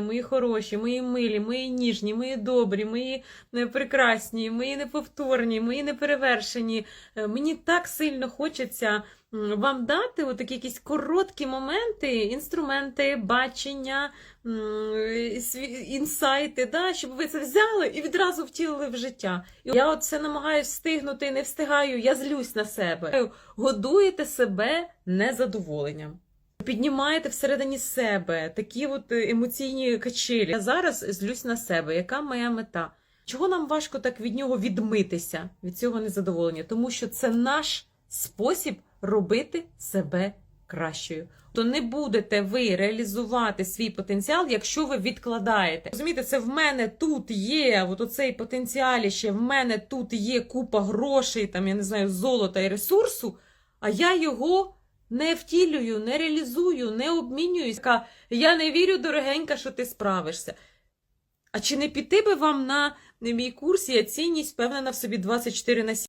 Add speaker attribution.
Speaker 1: Мої хороші, мої милі, мої ніжні, мої добрі, мої е, прекрасні, мої неповторні, мої неперевершені. Е, Мені так сильно хочеться вам дати отакі якісь короткі моменти, інструменти, бачення, інсайти, да, щоб ви це взяли і відразу втілили в життя. І я от це намагаюся встигнути, не встигаю, я злюсь на себе. Годуєте себе незадоволенням. Піднімаєте всередині себе такі от е, емоційні качелі. Я зараз злюсь на себе. Яка моя мета? Чого нам важко так від нього відмитися, від цього незадоволення? Тому що це наш спосіб робити себе кращою. То не будете ви реалізувати свій потенціал, якщо ви відкладаєте. Розумієте, це в мене тут є, от оцей потенціал ще в мене тут є купа грошей, там я не знаю, золота і ресурсу, а я його не втілюю, не реалізую, не обмінююсь. Я не вірю, дорогенька, що ти справишся. А чи не піти би вам на мій курс я цінність, впевнена в собі 24 на 7?